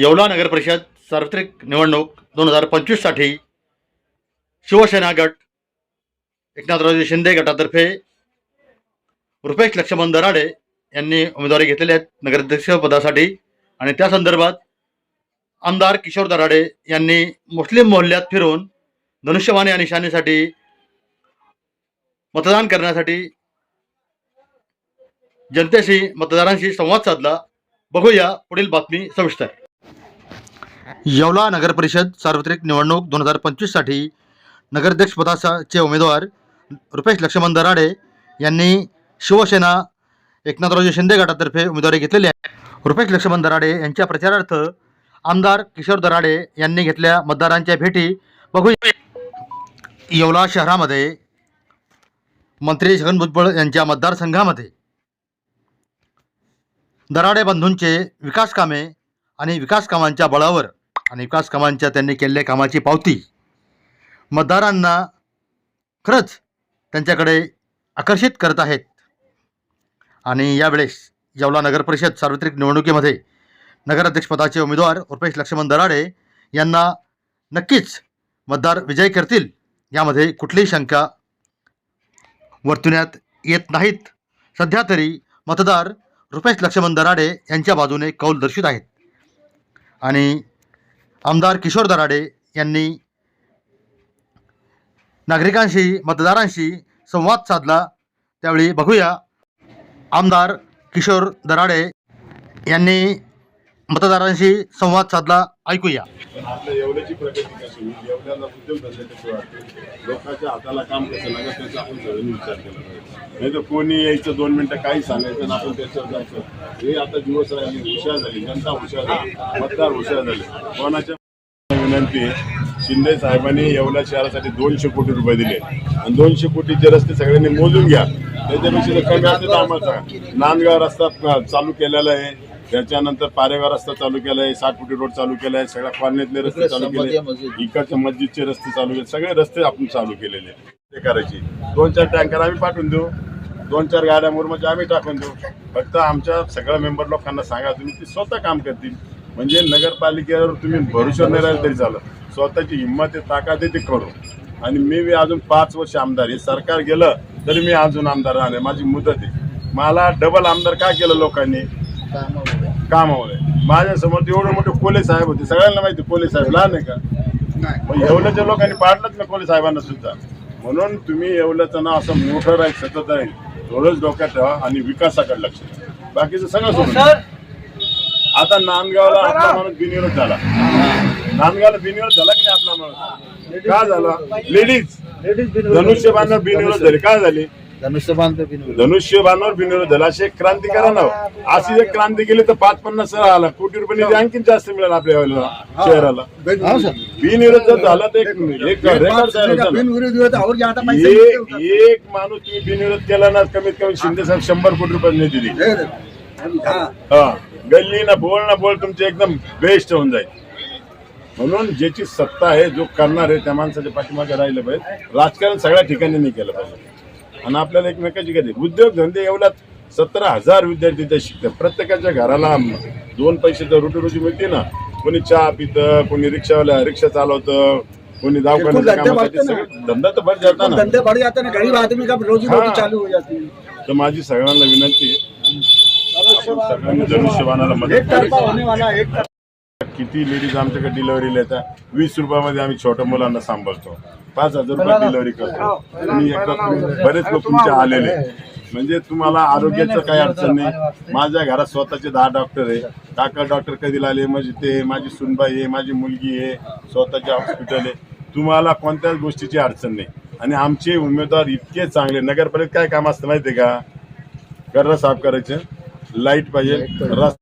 येवला नगर परिषद सार्वत्रिक निवडणूक दोन हजार पंचवीससाठी शिवसेना गट एकनाथरावजी शिंदे गटातर्फे रुपेश लक्ष्मण दराडे यांनी उमेदवारी घेतलेली आहेत नगराध्यक्षपदासाठी आणि त्या संदर्भात आमदार किशोर दराडे यांनी मुस्लिम मोहल्ल्यात फिरून धनुष्यवाणी आणि निशाणीसाठी मतदान करण्यासाठी जनतेशी मतदारांशी संवाद साधला. बघूया पुढील बातमी सविस्तर. येवला नगर परिषद सार्वत्रिक निवडणूक दोन हजार पंचवीससाठी नगराध्यक्षपदाचे उमेदवार रुपेश लक्ष्मण दराडे यांनी शिवसेना एकनाथरावजी शिंदे गटातर्फे उमेदवारी घेतलेली आहे. रुपेश लक्ष्मण दराडे यांच्या प्रचारार्थ आमदार किशोर दराडे यांनी घेतल्या मतदारांच्या भेटी. बघू येवला शहरामध्ये मंत्री छगन भुजबळ यांच्या मतदारसंघामध्ये. दराडे बंधूंचे विकास कामे आणि विकास कामांच्या बळावर आणि विकास कामांच्या त्यांनी केलेल्या कामाची पावती. मतदारांना खरंच त्यांच्याकडे आकर्षित करत आहेत. आणि यावेळेस येवला नगर परिषद सार्वत्रिक निवडणुकीमध्ये नगराध्यक्षपदाचे उमेदवार रुपेश लक्ष्मण दराडे यांना नक्कीच मतदार विजय करतील यामध्ये कुठलीही शंका वर्तवण्यात येत नाहीत. सध्या तरी मतदार रुपेश लक्ष्मण दराडे यांच्या बाजूने कौल दर्शित आहेत. आणि आमदार किशोर दराडे यांनी नागरिकांशी मतदारांशी संवाद साधला. त्यावेळी बघूया. आमदार किशोर दराडे यांनी मतदारांशी संवाद साधला. ऐकूया. आपल्या येवल्याची प्रगती कशी? होईल येवल्याला उद्योगधंदे कसे लोकांच्या हाताला काम कसं लागेल त्याचा आपण सगळ्यांनी विचार केला पाहिजे. नाही तर कोणी यायचं दोन मिनिटं काही सांगायचं आणि आपण त्याच्यावर जायचं. हे आता दिवस राहिले हुशार झाली. जनता हुशार झाली. मतदार हुशार झाले. कोणाच्या विनंती आहे, शिंदे साहेबांनी येवला शहरासाठी दोनशे कोटी रुपये दिले. आणि दोनशे कोटीचे रस्ते सगळ्यांनी मोजून घ्या. त्याच्यापेक्षा कमी असेल आम्हाला नांदगाव रस्ता चालू केलेला आहे. त्याच्यानंतर पारेगाव रस्ता चालू केला आहे साठ फुटी रोड चालू केला आहे सगळ्या कॉलनीतले रस्ते चालू केले इकडच्या मस्जिदचे रस्ते चालू केले सगळे रस्ते आपण चालू केलेले. ते करायची. दोन चार टँकर आम्ही पाठवून देऊ. दोन चार गाड्या मुरमाच्या आम्ही टाकून देऊ. फक्त आमच्या सगळ्या मेंबर लोकांना सांगा तुम्ही ते स्वतः काम करतील. म्हणजे नगरपालिकेवर तुम्ही भरोसा नाही राहिलं तरी चालत स्वतःची हिंमत आहे ताकद आहे ते करू. आणि मी बी अजून पाच वर्ष आमदार आहे. सरकार गेलं तरी मी अजून आमदार राहणार माझी मुदत आहे. मला डबल आमदार काय केलं लोकांनी? कामामुळे माझ्यासमोर एवढे मोठे कोले साहेब होते. सगळ्यांना माहिती कोले साहेब लहान आहे का? पण येवल्याच्या लोकांनी पाडलंच ना कोले साहेबांना सुद्धा. म्हणून तुम्ही येवल्याचं नाव असं मोठं राहील सतत राहील थोडंच डोक्यात ठेवा आणि विकासाकडे लक्ष द्या. बाकीचं सगळं सोडून. आता नांदगावला आपला माणूस बिनविरोध झाला. नांदगावला बिनविरोध झाला की नाही आपला माणूस? का झाला? लेडीज. धनुष्यबाणावर बिनविरोध. झाले. काय झाले? धनुष्यबाणावर बिनविरोध झाला. अशी एक क्रांती करा ना अशी एक क्रांती केली तर पाच पन्नास आला. कोटी रुपये निधी आणखीन जास्त मिळेल आपल्या शहराला. बिनविरोध जर झाला तर. एक एक माणूस तुम्ही बिनविरोध केला ना कमीत कमी शिंदे साहेब शंभर कोटी रुपये निधी दिली. हा गल्ली ना बोल ना बोल तुमचे एकदम बेस्ट होऊन जाईल. म्हणून ज्याची सत्ता आहे जो करणार आहे त्या माणसाच्या पाठीमागे राहिलं पाहिजे. राजकारण सगळ्या ठिकाणी नाही केलं पाहिजे. आणि आपल्याला एकमेकाची गती उद्योग धंदे एवढ्यात सतरा हजार विद्यार्थी ते शिकतात. प्रत्येकाच्या घराला दोन पैसे तर रोटी रोजी मिळते ना. कोणी चहा पितं कोणी रिक्षावाला रिक्षा चालवतं कोणी दवाखान्याच्या कामासाठी. सगळं धंदा तर भर जाता ना. धंधे बढ़ जाते ना. गरीब आदमी का रोजी हाँ। रोटी चालू हो जाती. है तर माझी सगळ्यांना विनंती आहे, सगळ्यांनी धनुष्यबाणाला मदत एक तरफा करायची. होने वाला एक तरफा किती लेडीज आमच्याकडे डिलिव्हरीला येतात? वीस रुपयामध्ये आम्ही छोट्या मुलांना सांभाळतो. पाच हजार रुपये डिलिव्हरी करतो. एकदा तुम्ही- बरेच लोक तुमचे आलेले. म्हणजे तुम्हाला आरोग्याचं काही अडचण नाही. माझ्या घरात स्वतःचे दहा डॉक्टर आहे. काका डॉक्टर कधी आले म्हणजे ते माझी सुनबाई आहे माझी मुलगी आहे स्वतःचे हॉस्पिटल आहे. तुम्हाला कोणत्याच गोष्टीची अडचण नाही. आणि आमचे उमेदवार इतके चांगले. नगरपालिकेत काय काम असतं माहिती आहे का? कर्र साफ करायचं. लाइट पाहिजे. रस्ता